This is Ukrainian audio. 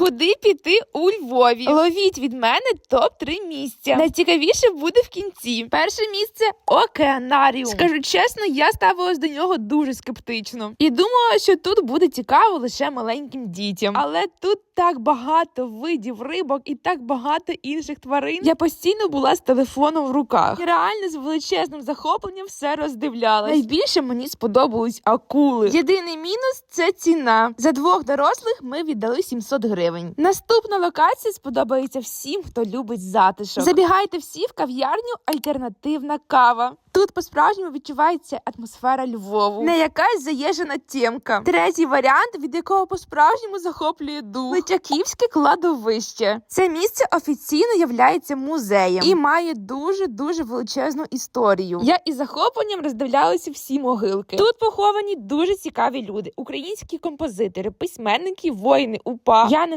Куди піти у Львові? Ловіть від мене топ 3 місця. Найцікавіше буде в кінці. Перше місце океанаріум. Скажу чесно, я ставилась до нього дуже скептично і думала, що тут буде цікаво лише маленьким дітям. Але тут так багато видів рибок і так багато інших тварин. Я постійно була з телефоном в руках. І реально з величезним захопленням все роздивлялась. Найбільше мені сподобались акули. Єдиний мінус це ціна. За двох дорослих ми віддали 700 гривень. Наступна локація сподобається всім, хто любить затишок. Забігайте всі в кав'ярню альтернативна кава. Тут по-справжньому відчувається атмосфера Львову, не якась заїжджена тємка. Третій варіант, від якого по-справжньому захоплює дух Личаківське кладовище. Це місце офіційно являється музеєм і має дуже дуже величезну історію. Я із захопленням роздивлялася всі могилки. Тут поховані дуже цікаві люди: українські композитори, письменники, воїни, упа. Я не